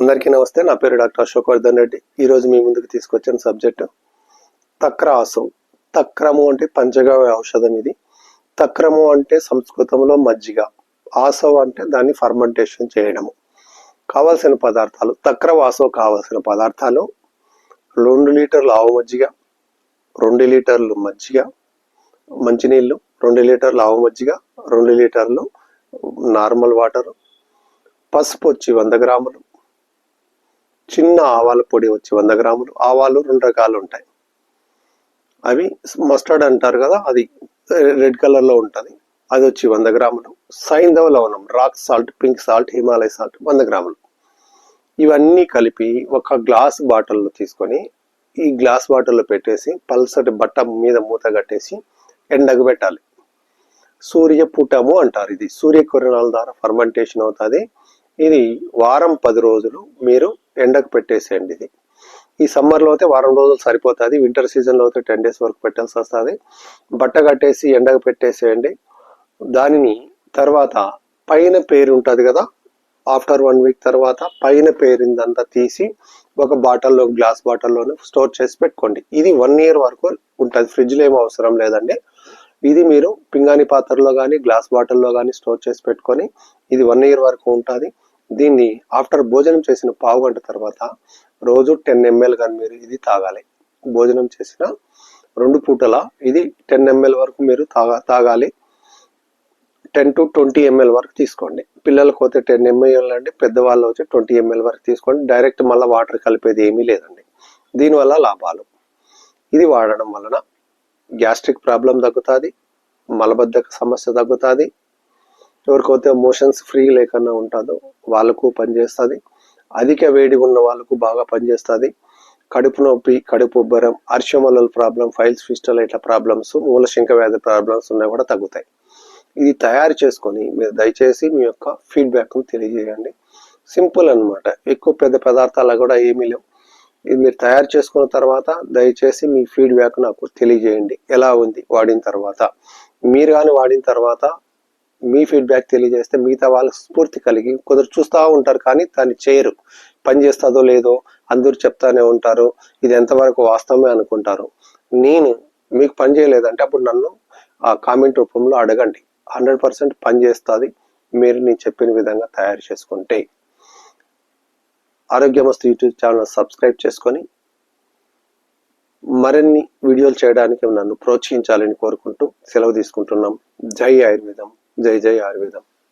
అందరికీ నమస్తే నా పేరు డాక్టర్ అశోక్ వర్ధన్ రెడ్డి ఈరోజు మీ ముందుకు తీసుకొచ్చిన సబ్జెక్ట్ తక్రాసం. తక్రము అంటే పంచగవ్య ఔషధం ఇది. తక్రము అంటే సంస్కృతంలో మజ్జిగ. ఆసవ్ అంటే దాన్ని ఫర్మెంటేషన్ చేయడము. కావాల్సిన పదార్థాలు తక్రవాసవ్ కావాల్సిన పదార్థాలు రెండు లీటర్లు ఆవు మజ్జిగ రెండు లీటర్లు మజ్జిగ మంచినీళ్ళు రెండు లీటర్లు ఆవు మజ్జిగ రెండు లీటర్లు నార్మల్ వాటర్ పసుపు వచ్చి వంద గ్రాములు చిన్న ఆవాల పొడి వచ్చి వంద గ్రాములు. ఆవాలు రెండు రకాలు ఉంటాయి. అవి మస్టర్డ్ అంటారు కదా అది రెడ్ కలర్లో ఉంటుంది. అది వచ్చి వంద గ్రాములు. సైంధవ లవణం rock salt pink salt Himalaya salt వంద గ్రాములు. ఇవన్నీ కలిపి ఒక గ్లాస్ బాటిల్లో తీసుకొని ఈ గ్లాస్ బాటిల్లో పెట్టేసి పల్సటి బట్ట మీద మూత కట్టేసి ఎండకు పెట్టాలి. సూర్యపుటము అంటారు ఇది. సూర్యకిరణాల ద్వారా ఫర్మెంటేషన్ అవుతుంది. ఇది వారం పది రోజులు మీరు ఎండకు పెట్టేసేయండి ఇది. ఈ సమ్మర్లో అయితే వారం రోజులు సరిపోతుంది వింటర్ సీజన్లో అయితే టెన్ డేస్ వరకు పెట్టాల్సి వస్తుంది. బట్ట కట్టేసి ఎండకు పెట్టేసేయండి. దానిని తర్వాత పైన పేరు ఉంటుంది కదా ఆఫ్టర్ వన్ వీక్ తర్వాత పైన పేరిందంతా తీసి ఒక బాటిల్లో గ్లాస్ బాటిల్లోనే స్టోర్ చేసి పెట్టుకోండి. ఇది వన్ ఇయర్ వరకు ఉంటుంది ఫ్రిడ్జ్లో ఏం అవసరం లేదండి. ఇది మీరు పింగాణి పాత్రలో కానీ గ్లాస్ బాటిల్లో కానీ స్టోర్ చేసి పెట్టుకొని ఇది వన్ ఇయర్ వరకు ఉంటుంది. దీన్ని ఆఫ్టర్ భోజనం చేసిన పావు గంట తర్వాత రోజు టెన్ ఎంఎల్ కానీ మీరు ఇది తాగాలి. భోజనం చేసిన రెండు పూటల ఇది టెన్ ఎంఎల్ వరకు మీరు తాగా తాగాలి. టెన్ టు ట్వంటీ ఎంఎల్ వరకు తీసుకోండి. పిల్లలకు పోతే టెన్ ఎంఎల్ అండి పెద్దవాళ్ళు వచ్చి ట్వంటీ ఎంఎల్ వరకు తీసుకోండి. డైరెక్ట్ మళ్ళీ వాటర్ కలిపేది ఏమీ లేదండి. దీనివల్ల లాభాలు. ఇది వాడడం వలన గ్యాస్ట్రిక్ ప్రాబ్లం తగ్గుతుంది మలబద్ధక సమస్య తగ్గుతుంది ఎవరికైతే మోషన్స్ ఫ్రీ లేకుండా ఉంటుందో వాళ్ళకు పనిచేస్తుంది అధిక వేడి ఉన్న వాళ్ళకు బాగా పనిచేస్తుంది కడుపు నొప్పి కడుపు ఉబ్బరం అర్షమలల్ ప్రాబ్లం ఫైల్స్ ఫిస్టల్ ఇట్లా ప్రాబ్లమ్స్ మూలశంక వ్యాధి ప్రాబ్లమ్స్ ఉన్నాయి కూడా తగ్గుతాయి. ఇది తయారు చేసుకొని మీరు దయచేసి మీ యొక్క ఫీడ్బ్యాక్ను తెలియజేయండి. సింపుల్ అన్నమాట. ఎక్కువ పెద్ద పదార్థాలు కూడా ఏమీ లేవు. ఇది మీరు తయారు చేసుకున్న తర్వాత దయచేసి మీ ఫీడ్బ్యాక్ నాకు తెలియజేయండి. ఎలా ఉంది? వాడిన తర్వాత. మీరు కానీ వాడిన తర్వాత మీ ఫీడ్బ్యాక్ తెలియజేస్తే మిగతా వాళ్ళకి స్ఫూర్తి కలిగి కొందరు చూస్తూ ఉంటారు కానీ దాన్ని చేయరు. పని చేస్తుందో లేదో అందరూ చెప్తానే ఉంటారు. ఇది ఎంతవరకు వాస్తవమే అనుకుంటారు. నేను మీకు పని చేయలేదంటే అప్పుడు నన్ను ఆ కామెంట్ రూపంలో అడగండి. హండ్రెడ్ పర్సెంట్ పని చేస్తుంది. మీరు నేను చెప్పిన విధంగా తయారు చేసుకుంటే. ఆరోగ్యమస్తు యూట్యూబ్ ఛానల్ సబ్స్క్రైబ్ చేసుకొని మరిన్ని వీడియోలు చేయడానికి నన్ను ప్రోత్సహించాలని కోరుకుంటూ సెలవు తీసుకుంటున్నాం. జై ఆయుర్వేదం. జై జై ఆయుర్వేదం